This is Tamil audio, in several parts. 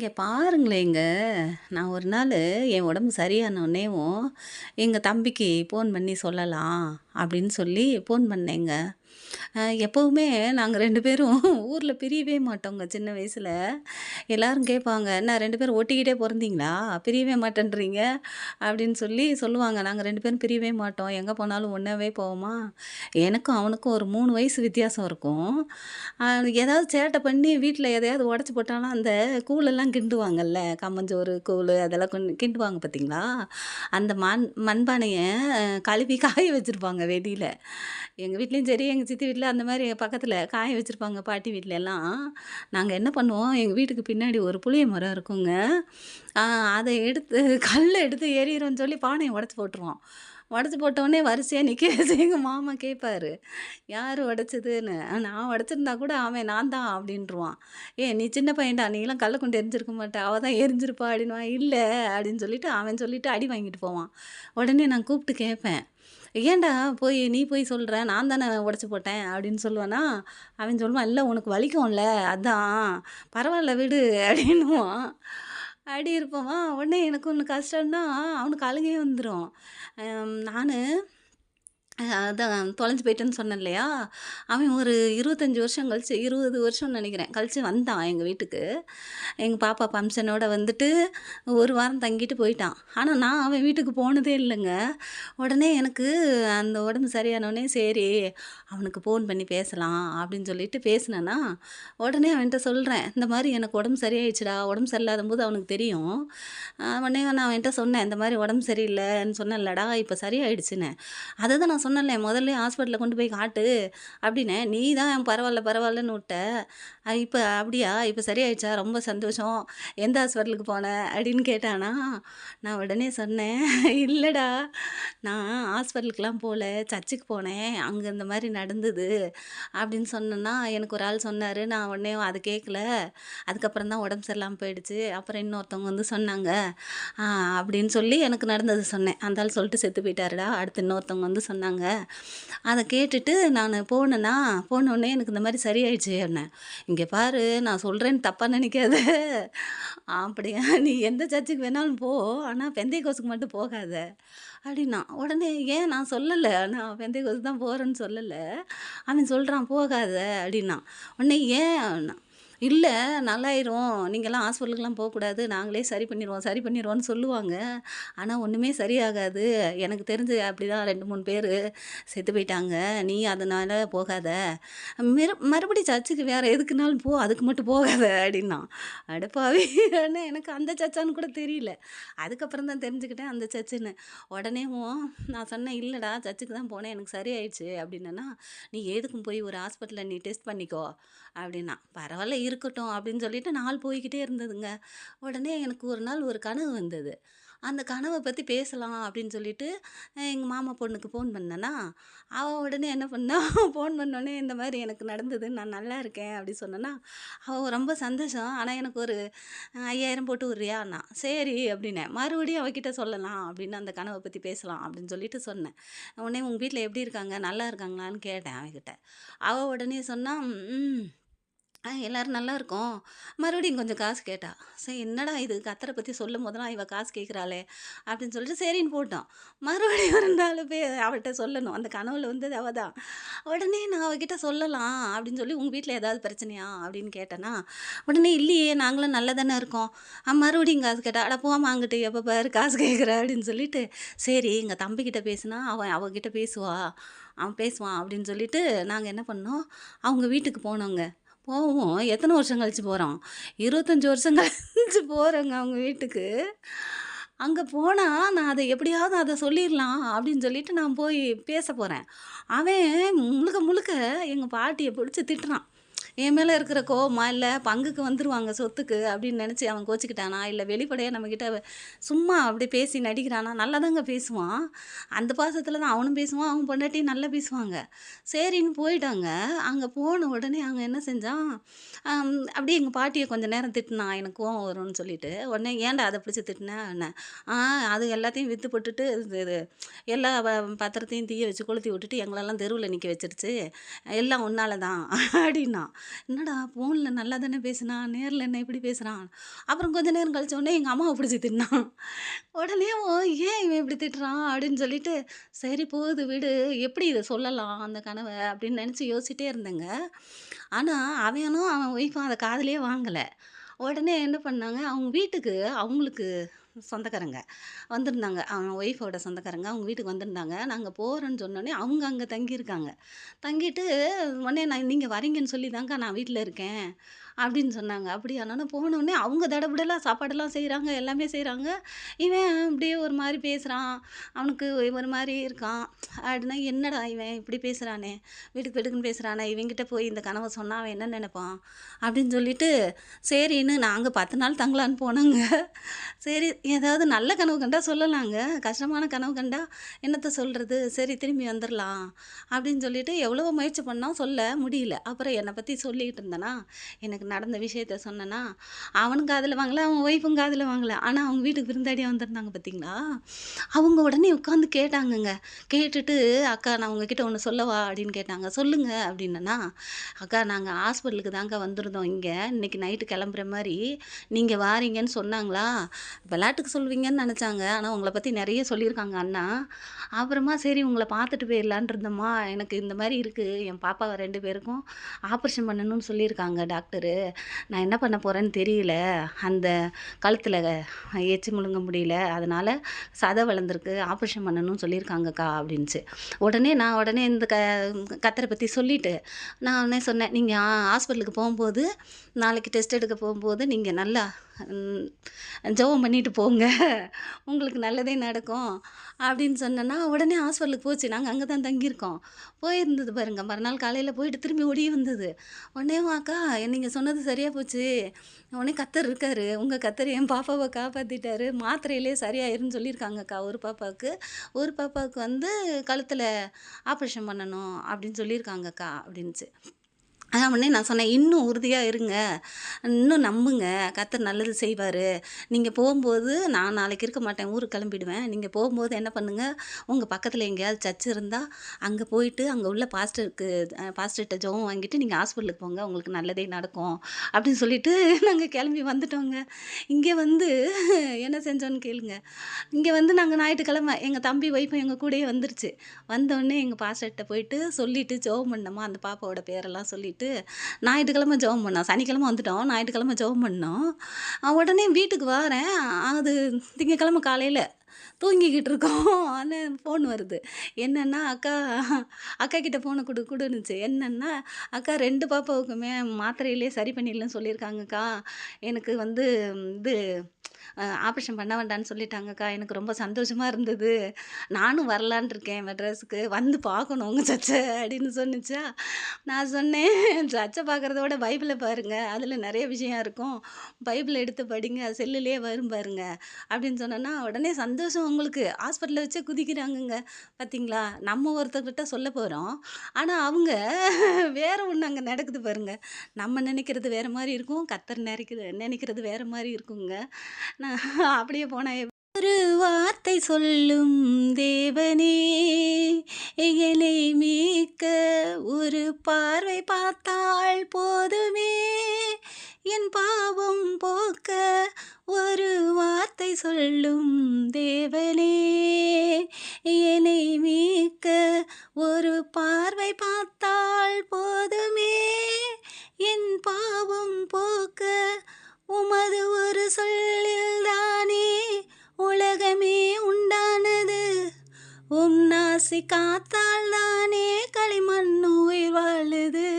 இங்கே பாருங்களேங்க, நான் ஒரு நாள் என் உடம்பு சரியானோடனேவும் எங்கள் தம்பிக்கு ஃபோன் பண்ணி சொல்லலாம் அப்படின்னு சொல்லி ஃபோன் பண்ணேங்க. எப்போவுமே நாங்கள் ரெண்டு பேரும் ஊரில் பிரியவே மாட்டோங்க சின்ன வயசில் எல்லோரும் கேட்பாங்க, "என்ன ரெண்டு பேரும் ஒட்டிக்கிட்டே பிறந்தீங்களா பிரியவே மாட்டேன்றீங்க?" அப்படின்னு சொல்லி சொல்லுவாங்க. நாங்கள் ரெண்டு பேரும் பிரியவே மாட்டோம். எங்கே போனாலும் ஒன்றாவே போவோமா, எனக்கும் அவனுக்கும் ஒரு மூணு வயசு வித்தியாசம் இருக்கும். ஏதாவது சேட்டை பண்ணி வீட்டில் எதையாவது உடச்சி போட்டாலும், அந்த கூழெல்லாம் கிண்டுவாங்கல்ல, கம்மஞ்சோறு, கூழ் அதெல்லாம் கொண் கிண்டுவாங்க பார்த்தீங்களா? அந்த மண் மண்பானையை கழுவி காய வச்சிருப்பாங்க வெளியில் எங்கள் வீட்லேயும் சரி, எங்கள் சித்தி வீட்டில் அந்த மாதிரி பக்கத்தில் காய வச்சுருப்பாங்க பாட்டி வீட்லலாம். நாங்கள் என்ன பண்ணுவோம், எங்கள் வீட்டுக்கு பின்னாடி ஒரு புளிய மரம் இருக்குங்க. அதை எடுத்து கல்லை எடுத்து எறியுறோம்ன்னு சொல்லி பானையை உடச்சி போட்டுருவோம். உடச்சி போட்டோடனே வரிசையாக நிற்க வச்சு மாமா கேட்பாரு, யார் உடச்சதுன்னு நான் உடச்சிருந்தா கூட அவன் "நான் தான்" அப்படின்ருவான். ஏ நீ சின்ன பையன்டா, நீலாம் கல்ல கொண்டு எரிஞ்சிருக்க மாட்டேன் அவள் தான் எரிஞ்சிருப்பா அப்படின்னுவான். இல்லை அப்படின்னு சொல்லிட்டு அவன் சொல்லிவிட்டு அடி வாங்கிட்டு போவான். உடனே நான் கூப்பிட்டு கேட்பேன், "ஏன்டா போய் நீ போய் சொல்கிற நான் தானே உடச்சி போட்டேன்" அப்படின்னு சொல்லுவேன்னா அவன் சொல்லுவான், இல்லை உனக்கு வலிக்கும்ல, அதான். பரவாயில்ல விடு" அப்படின்னுவான். அப்படி இருப்போமா, உடனே எனக்கு ஒன்று கஷ்டம்னா, அவனுக்கு அழுகையே வந்துடும் நான் அதான் தொலைஞ்சு போயிட்டேன்னு சொன்னேன் இல்லையா? அவன் ஒரு 25 வருஷம் கழிச்சு 20 வருஷம்னு நினைக்கிறேன் கழிச்சு வந்தான் எங்கள் வீட்டுக்கு. எங்கள் பாப்பா ஃபங்க்ஷனோட வந்துட்டு ஒரு வாரம் தங்கிட்டு போயிட்டான். ஆனால் நான் அவன் வீட்டுக்கு போனதே இல்லைங்க உடனே எனக்கு அந்த உடம்பு சரியானோடனே சரி அவனுக்கு ஃபோன் பண்ணி பேசலாம் அப்படின்னு சொல்லிட்டு பேசினேன்னா உடனே அவன்கிட்ட சொல்கிறேன் "இந்த மாதிரி எனக்கு உடம்பு சரியாயிடுச்சுடா." உடம்பு சரியில்லாத போது அவனுக்கு தெரியும். உடனே நான் அவன்கிட்ட சொன்னேன், "இந்த மாதிரி உடம்பு சரியில்லைன்னு சொன்னேன்லடா, சரியாயிடுச்சுன்னு அதை தான் நான் சொன்னேன் சொன்னல முதல்லயே ஹாஸ்பிட்டலில் கொண்டு போய் காட்டு" அப்படின்னேன். "நீ தான் பரவாயில்ல பரவாயில்லன்னு விட்ட இப்போ அப்படியா? இப்போ சரியாயிடுச்சா? ரொம்ப சந்தோஷம். எந்த ஹாஸ்பிட்டலுக்கு போன?" அப்படின்னு கேட்டானா, நான் உடனே சொன்னேன், இல்லைடா நான் ஹாஸ்பிட்டலுக்குலாம் போல. சர்ச்சுக்கு போனேன். அங்கே இந்த மாதிரி நடந்தது." அப்படின்னு சொன்னேன்னா, எனக்கு ஒரு ஆள் சொன்னார் நான் உடனே அதை கேட்கல. அதுக்கப்புறம் தான் உடம்பு சரியில்லாமல் போயிடுச்சு. அப்புறம் இன்னொருத்தவங்க வந்து சொன்னாங்க. அப்படின்னு சொல்லி எனக்கு நடந்தது சொன்னேன். "அந்த ஆள் சொல்லிட்டு செத்து போயிட்டாருடா." அடுத்து இன்னொருத்தவங்க வந்து சொன்னாங்க. அதை கேட்டுட்டு நான் போனேன்னா போனோடனே எனக்கு இந்த மாதிரி சரியாயிடுச்சு என்ன இங்கே பாரு, நான் சொல்கிறேன்னு தப்பாக நினைக்காத. அப்படியா? நீ எந்த சர்ச்சுக்கு வேணாலும் போ. ஆனால் பெந்தை கோசுக்கு மட்டும் போகாத." அப்படின்னா உடனே ஏன் நான் சொல்லலை? நான் பெந்தைகோஸ்து தான் போகிறேன்னு சொல்லலை. அவன் சொல்கிறான் "போகாத" அப்படின்னா. உடனே ஏன் இல்லை நல்லாயிரும். நீங்கள்லாம் ஹாஸ்பிட்டலுக்குலாம் போகக்கூடாது நாங்களே சரி பண்ணிடுவோம் சரி பண்ணிடுவோன்னு சொல்லுவாங்க. ஆனால் ஒன்றுமே சரியாகாது. எனக்கு தெரிஞ்சு அப்படிதான் ரெண்டு மூணு பேர் செத்து போயிட்டாங்க. நீ அதனால் போகாத. மறு மறுபடியும் சர்ச்சுக்கு வேறு எதுக்குனாலும் போ. அதுக்கு மட்டும் போகாத" அப்படின்னான். அடுப்பாவே எனக்கு அந்த சர்ச்சான்னு கூட தெரியல. அதுக்கப்புறம் தான் தெரிஞ்சுக்கிட்டேன் அந்த சர்ச்சுன்னு. உடனேவும் நான் சொன்னேன், இல்லைடா சர்ச்சுக்கு தான் போனேன். எனக்கு சரியாயிடுச்சு" அப்படின்னா "நீ எதுக்கும் போய் ஒரு ஹாஸ்பிட்டலில் நீ டெஸ்ட் பண்ணிக்கோ" அப்படின்னா பரவாயில்ல இருக்கட்டும் அப்படின்னு சொல்லிட்டு நாள் போய்கிட்டே இருந்ததுங்க. உடனே எனக்கு ஒரு நாள் ஒரு கனவு வந்தது. அந்த கனவை பற்றி பேசலாம் அப்படின்னு சொல்லிட்டு, எங்கள் மாமா பொண்ணுக்கு ஃபோன் பண்ணேன்னா அவள் உடனே என்ன பண்ணா, ஃபோன் பண்ணோடனே இந்த மாதிரி எனக்கு நடந்தது. நான் நல்லா இருக்கேன் அப்படி சொன்னேன்னா அவள் ரொம்ப சந்தோஷம். ஆனால் எனக்கு ஒரு 5000 போட்டு விடுறியான்னா, "சரி" அப்படின்னேன். மறுபடியும் அவகிட்ட சொல்லலாம் அப்படின்னு அந்த கனவை பற்றி பேசலாம் அப்படின்னு சொல்லிட்டு சொன்னேன். உடனே உங்கள் வீட்டில் எப்படி இருக்காங்க? நல்லா இருக்காங்களான்னு?" கேட்டேன் அவகிட்ட. அவள் உடனே சொன்னால் எல்லோரும் நல்லா இருக்கோம்." மறுபடியும் கொஞ்சம் காசு கேட்டா. சரி என்னடா இது கத்தரை பற்றி சொல்லும் சொல்லும்போதெல்லாம் இவள் காசு கேட்குறாளே அப்படின்னு சொல்லிட்டு சரின்னு போட்டோம். மறுபடியும் ஒரு நாள் போய் அவள்கிட்ட சொல்லணும். அந்த கனவுல வந்தது அவள் தான். உடனே நான் அவகிட்ட சொல்லலாம் அப்படின்னு சொல்லி, உங்கள் வீட்டில் ஏதாவது பிரச்சனையா?" அப்படின்னு கேட்டேன்னா உடனே "இல்லையே நாங்களும் நல்லா தானே இருக்கோம்." மறுபடியும் காசு கேட்டா. "அட போம்மா அங்கிட்டு எப்போ பாரு காசு கேட்குற" அப்படின்னு சொல்லிட்டு, சரி எங்கள் தம்பிக்கிட்ட பேசுனா, அவன் அவகிட்ட பேசுவா. அவன் பேசுவான் அப்படின்னு சொல்லிட்டு, நாங்கள் என்ன பண்ணோம், அவங்க வீட்டுக்கு போனோங்க. போவோம் எத்தனை வருஷம் கழித்து போகிறோம் இருபத்தஞ்சி வருஷம் கழித்து போகிறோங்க அவங்க வீட்டுக்கு. அங்கே போனால் நான் அதை எப்படியாவது அதை சொல்லிடலாம் அப்படின்னு சொல்லிட்டு நான் போய் பேச போகிறேன் அவன் முழுக்க முழுக்க எங்கள் பாட்டியை பிடிச்சி திட்டுறான். என் மேலே இருக்கிற கோவமா, இல்லை பங்குக்கு வந்துருவாங்க சொத்துக்கு அப்படின்னு நினச்சி அவன் கோச்சிக்கிட்டானா இல்லை வெளிப்படையாக நம்மக்கிட்ட சும்மா அப்படியே பேசி நடிக்கிறானா, நல்லாதாங்க பேசுவான். அந்த பாசத்தில் தான் அவனும் பேசுவான், அவன் பொண்டாட்டியும் நல்லா பேசுவாங்க. சரின்னு போயிட்டாங்க. அங்கே போன உடனே அவங்க என்ன செஞ்சான், அப்படியே எங்கள் பாட்டியை கொஞ்சம் நேரம் திட்டினான் எனக்கு கோவம் வரும்னு சொல்லிட்டு. உடனே "ஏன்டா அதை பிடிச்சி திட்டினேன் "ஆ அது எல்லாத்தையும் விற்று போட்டுட்டு இது எல்லா பத்திரத்தையும் தீய வச்சு கொளுத்தி விட்டுட்டு எங்களெல்லாம் தெருவில் நிற்க வச்சிருச்சு எல்லாம் உன்னால தான்" அப்படின்னா என்னடா ஃபோனில் நல்லா தானே பேசினான் நேரில் என்ன இப்படி பேசுகிறான் அப்புறம் கொஞ்ச நேரம் கழிச்ச உடனே எங்கள் அம்மாவை பிடிச்சி திட்டினான். உடனே "ஓ, ஏன் இவன் இப்படி திட்டுறான்? அப்படின்னு சொல்லிட்டு சரி போகுது விடு. எப்படி இதை சொல்லலாம் அந்த கனவை? அப்படின்னு நினச்சி யோசிச்சிட்டே இருந்தேங்க. ஆனால் அவனும் அவன் ஒய்ஃபும் அதை காதலே வாங்கலை. உடனே என்ன பண்ணாங்க அவங்க வீட்டுக்கு அவங்களுக்கு சொந்தக்காரங்க. வந்திருந்தாங்க. அவன் ஒய்ஃபோட சொந்தக்காரங்க. அவங்க வீட்டுக்கு வந்திருந்தாங்க. நாங்கள் போகிறோன்னு சொன்னோடனே அவங்க அங்கே தங்கியிருக்காங்க. தங்கிட்டு உடனே நான் நீங்கள் வரீங்கன்னு சொல்லி தாங்க்கா நான் வீட்டில் இருக்கேன். அப்படின்னு சொன்னாங்க. அப்படியானோன்னு போனோடனே அவங்க தடபுடலாக சாப்பாடெல்லாம் செய்கிறாங்க எல்லாமே செய்கிறாங்க இவன் அப்படியே ஒரு மாதிரி பேசுகிறான் அவனுக்கு ஒரு மாதிரி இருக்கான். அப்படின்னா என்னடா இவன் இப்படி பேசுகிறானே வீட்டுக்கு வீட்டுக்குன்னு பேசுகிறானே இவங்கிட்ட போய் இந்த கனவை சொன்னால் அவன் என்ன நினைப்பான்? அப்படின்னு சொல்லிட்டு சரின்னு நாங்கள் பத்து நாள் தங்கலான்னு போனோங்க. சரி ஏதாவது நல்ல கனவு கண்டா சொல்லலாங்க. கஷ்டமான கனவு கண்டா என்னத்த சொல்கிறது சரி திரும்பி வந்துடலாம் அப்படின்னு சொல்லிட்டு எவ்வளவோ முயற்சி பண்ணால் சொல்ல முடியல. அப்புறம் என்னை பற்றி சொல்லிக்கிட்டு இருந்தேனா எனக்கு நடந்த விஷயத்த சொன்னேன்னா அவனும் காதில் வாங்கலை அவன் ஒய்ஃபும் காதில் வாங்கலை. ஆனால் அவங்க வீட்டுக்கு விருந்தாடியாக வந்திருந்தாங்க பார்த்தீங்களா அவங்க உடனே உட்காந்து கேட்டாங்கங்க. கேட்டுட்டு அக்கா நான் உங்ககிட்ட ஒன்று சொல்லவா? அப்படின்னு கேட்டாங்க. சொல்லுங்க அப்படின்னா அக்கா நாங்கள் ஹாஸ்பிட்டலுக்கு தாங்க வந்திருந்தோம் இங்கே. இன்னைக்கு நைட்டு கிளம்புற மாதிரி நீங்கள் வாரீங்கன்னு சொன்னாங்களா? விளையாட்டுக்கு சொல்வீங்கன்னு நினச்சாங்க. ஆனால் உங்களை பற்றி நிறைய சொல்லியிருக்காங்க அண்ணா. அப்புறமா சரி உங்களை பார்த்துட்டு போயிடலான் இருந்தோம்மா. எனக்கு இந்த மாதிரி இருக்குது என் பாப்பா ரெண்டு பேருக்கும் ஆப்ரேஷன் பண்ணணும்னு சொல்லியிருக்காங்க டாக்டரு. நான் என்ன பண்ண போகிறேன்னு தெரியல. அந்த கழுத்தில் எச்சி முழுங்க முடியல. அதனால் சதை வளர்ந்துருக்கு. ஆப்ரேஷன் பண்ணணும்னு சொல்லியிருக்காங்கக்கா அப்படின்ச்சு உடனே நான் உடனே இந்த க கத்தரை பற்றி சொல்லிவிட்டு நான் உடனே சொன்னேன் நீங்கள் ஹாஸ்பிட்டலுக்கு போகும்போது நாளைக்கு டெஸ்ட் எடுக்க போகும்போது நீங்கள் நல்லா ஜெபம் பண்ணிட்டு போங்க. உங்களுக்கு நல்லதே நடக்கும் அப்படின்னு சொன்னேன்னா உடனே ஹாஸ்பிட்டலுக்கு போச்சு. நாங்கள் அங்கே தான் தங்கியிருக்கோம். போயிருந்தது பாருங்க. மறுநாள் காலையில் போயிட்டு திரும்பி ஓடி வந்தது. உடனே அக்கா நீங்கள் சொன்னது சரியாக போச்சு. உடனே கத்தர் இருக்காரு. உங்கள் கத்தர் என் பாப்பாவை காப்பாற்றிட்டாரு மாத்திரையிலே சரியாயிருன்னு சொல்லியிருக்காங்கக்கா ஒரு பாப்பாவுக்கு ஒரு பாப்பாவுக்கு வந்து கழுத்தில் ஆப்ரேஷன் பண்ணணும் அப்படின்னு சொல்லியிருக்காங்கக்கா அப்படின்ச்சு அதான் உடனே நான் சொன்னேன் இன்னும் உறுதியாக இருங்க. இன்னும் நம்புங்க. கத்தர் நல்லது செய்வார். நீங்கள் போகும்போது நான் நாளைக்கு இருக்க மாட்டேன். ஊருக்கு கிளம்பிடுவேன். நீங்கள் போகும்போது என்ன பண்ணுங்கள் உங்கள் பக்கத்தில் எங்கேயாவது சர்ச் இருந்தால் அங்கே போயிட்டு அங்கே உள்ள பாஸ்டருக்கு பாஸ்டர்கிட்ட ஜெபம் வாங்கிட்டு நீங்கள் ஹாஸ்பிட்டலுக்கு போங்க. உங்களுக்கு நல்லதே நடக்கும். அப்படின்னு சொல்லிட்டு நாங்கள் கிளம்பி வந்துட்டோங்க. இங்கே வந்து என்ன செஞ்சோன்னு கேளுங்க. இங்கே வந்து நாங்கள் ஞாயிற்றுக்கிழமை எங்கள் தம்பி ஒய்ஃபும் எங்கள் கூடயே வந்துருச்சு. வந்தோடனே எங்கள் பாஸ்டர்கிட்ட போயிட்டு சொல்லிவிட்டு ஜெபம் பண்ணோமா? அந்த பாப்பாவோட பேரெல்லாம் சொல்லிட்டு ஞாயிற்றுக்கிழமை ஜெபம் பண்ணோம் சனிக்கிழமை வந்துட்டோம் ஞாயிற்றுக்கிழமை ஜெபம் பண்ணோம் உடனே வீட்டுக்கு வரேன். அது திங்கக்கிழமை காலையில் தூங்கிக்கிட்டு இருக்கோம். ஆனால் ஃபோன் வருது. என்னென்னா அக்கா அக்கா கிட்டே ஃபோனை கொடு கொடுன்னுச்சு. என்னென்னா அக்கா ரெண்டு பாப்பாவுக்குமே மாத்திரையிலே சரி பண்ணிடலன்னு சொல்லியிருக்காங்கக்கா. எனக்கு வந்து இது ஆப்ரேஷன் பண்ண வேண்டாம்னு சொல்லிட்டாங்கக்கா. எனக்கு ரொம்ப சந்தோஷமாக இருந்தது. நானும் வரலான் இருக்கேன் மெட்ராஸுக்கு. வந்து பார்க்கணும் உங்கள் சச்சை அப்படின்னு சொன்னுச்சா? நான் சொன்னேன் சச்சை பார்க்குறத விட பைபிளை பாருங்க. அதில் நிறைய விஷயம் இருக்கும். பைபிள் எடுத்து படிங்க. செல்லுலேயே வரும் பாருங்க. அப்படின்னு சொன்னேன்னா உடனே சந்தோஷம் உங்களுக்கு. ஹாஸ்பிட்டலில் வச்சே குதிக்கிறாங்கங்க. பார்த்தீங்களா நம்ம ஒருத்தர்கிட்ட சொல்ல போகிறோம் ஆனால் அவங்க வேற ஒன்று அங்கே நடக்குது பாருங்க. நம்ம நினைக்கிறது வேற மாதிரி இருக்கும். கத்தர் நினைக்கிறது நினைக்கிறது வேற மாதிரி இருக்குங்க. நான் அப்படியே போனேன். ஒரு வார்த்தை சொல்லும் தேவனே என்னை மீட்க ஒரு பார்வை பார்த்தால் போதுமே. என் பாவம் போக்க ஒரு வார்த்தை சொல்லும் தேவனே என்னை மீட்க ஒரு பார்வை பார்த்தால் காத்தால் தானே களிமண் உயிர் வாழுது.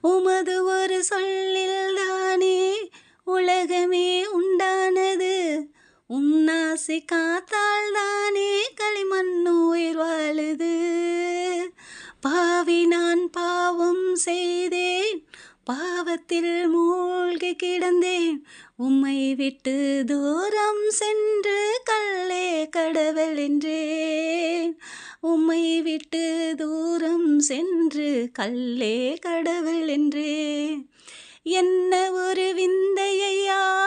உமது ஒரு சொல்லில் தானே உலகமே உண்டானது. உன்னாசி காத்தால் தானே களிமண் உயிர் வாழுது. பாவி நான் பாவம் செய்தேன். பாவத்தில் மூழ்கி கிடந்தேன். உம்மை விட்டு தூரம் சென்று கல்லே கடவுள் என்றே. உம்மை விட்டு தூரம் சென்று கல்லே கடவுள் என்றே. என்ன ஒரு விந்தையா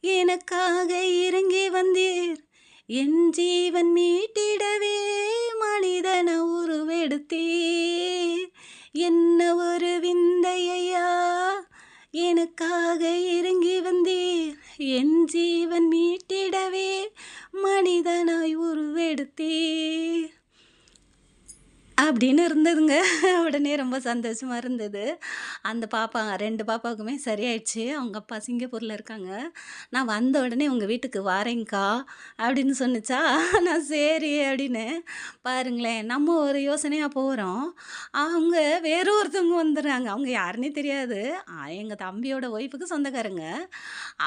எனக்காக இறங்கி வந்தீர். என் ஜீவன் மீட்டிடவே மனிதன உருவெடுத்தீர். என்ன ஒரு விந்தையா எனக்காக இறங்கி வந்தீர். என் ஜீவன் மீட்டிடவே மனிதனாய் உருவெடுத்தீர் அப்படின்னு இருந்ததுங்க. உடனே ரொம்ப சந்தோஷமாக இருந்தது. அந்த பாப்பா ரெண்டு பாப்பாவுக்குமே சரியாயிடுச்சு. அவங்க அப்பா சிங்கப்பூரில் இருக்காங்க. நான் வந்த உடனே உங்கள் வீட்டுக்கு வாரேங்க்கா அப்படின்னு சொன்னுச்சா? நான் சரி அப்படின்னு. பாருங்களேன் நம்ம ஒரு யோசனையாக போகிறோம் அவங்க வேற ஒருத்தவங்க வந்துடுறாங்க. அவங்க யாருன்னே தெரியாது. எங்கள் தம்பியோட ஒய்ஃபுக்கு சொந்தக்காரங்க.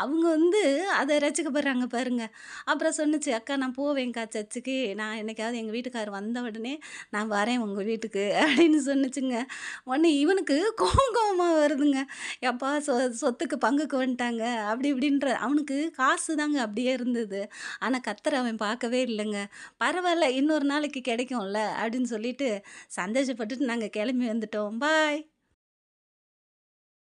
அவங்க வந்து அதை ரசிக்கப்படுறாங்க பாருங்கள் அப்புறம் சொன்னுச்சு அக்கா நான் போவேன்க்கா சர்ச்சுக்கு. நான் என்னைக்காவது எங்கள் வீட்டுக்காரர் வந்த உடனே நான் வரேன் உங்கள் வீட்டுக்கு அப்படின்னு சொன்னுச்சுங்க. உடனே இவனுக்கு கோவம் கோவமாக வருதுங்க. எப்பா சொ சொத்துக்கு பங்குக்கு வந்துட்டாங்க. அப்படி இப்படின்ற அவனுக்கு காசு தாங்க அப்படியே இருந்தது. ஆனால் கத்தரை அவன் பார்க்கவே இல்லைங்க. பரவாயில்ல இன்னொரு நாளைக்கு கிடைக்கும்ல அப்படின்னு சொல்லிட்டு சந்தோஷப்பட்டுட்டு நாங்கள் கிளம்பி வந்துட்டோம். பாய்